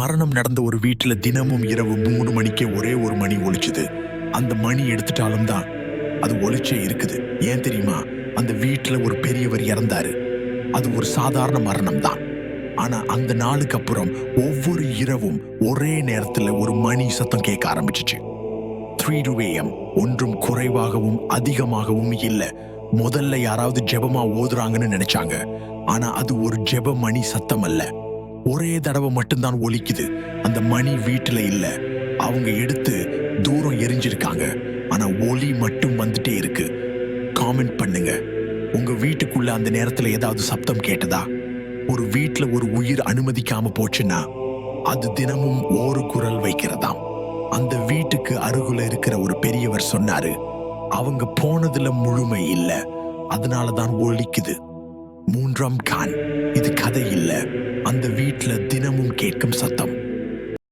மரணம் நடந்த ஒரு வீட்டுல தினமும் இரவு மூணு மணிக்கே ஒரே ஒரு மணி ஒழிச்சுது அந்த மணி எடுத்துட்டாலும் தான் அது ஒழிச்சே இருக்குது. ஏன் தெரியுமா? அந்த வீட்டுல ஒரு பெரியவர் இறந்தாரு. அது ஒரு சாதாரண மரணம் தான். ஆனா அந்த நாளுக்கு அப்புறம் ஒவ்வொரு இரவும் ஒரே நேரத்துல ஒரு மணி சத்தம் கேட்க ஆரம்பிச்சிச்சு. த்ரீ டு ஏஎம் ஒன்றும் குறைவாகவும் அதிகமாகவும் இல்லை. முதல்ல யாராவது ஜெபமா ஓதுறாங்கன்னு நினைச்சாங்க. ஆனா அது ஒரு ஜெப மணி சத்தம் அல்ல. ஒரே தடவை மட்டும்தான் ஒலிக்குது. அந்த மணி வீட்டில் இல்லை. அவங்க எடுத்து தூரம் எரிஞ்சிருக்காங்க. ஆனால் ஒலி மட்டும் வந்துட்டே இருக்கு. காமெண்ட் பண்ணுங்க. உங்க வீட்டுக்குள்ள அந்த நேரத்தில் ஏதாவது சப்தம் கேட்டதா? ஒரு வீட்டில் ஒரு உயிர் அனுமதிக்காம போச்சுன்னா அது தினமும் ஒரு குரல் வைக்கிறதாம். அந்த வீட்டுக்கு அருகுல இருக்கிற ஒரு பெரியவர் சொன்னாரு அவங்க போனதுல முழுமை இல்லை. அதனால தான் ஒலிக்குது. மூன்றாம் கான். இது கதை இல்லை. இந்த வீட்டில் தினமும் கேட்கும் சத்தம்.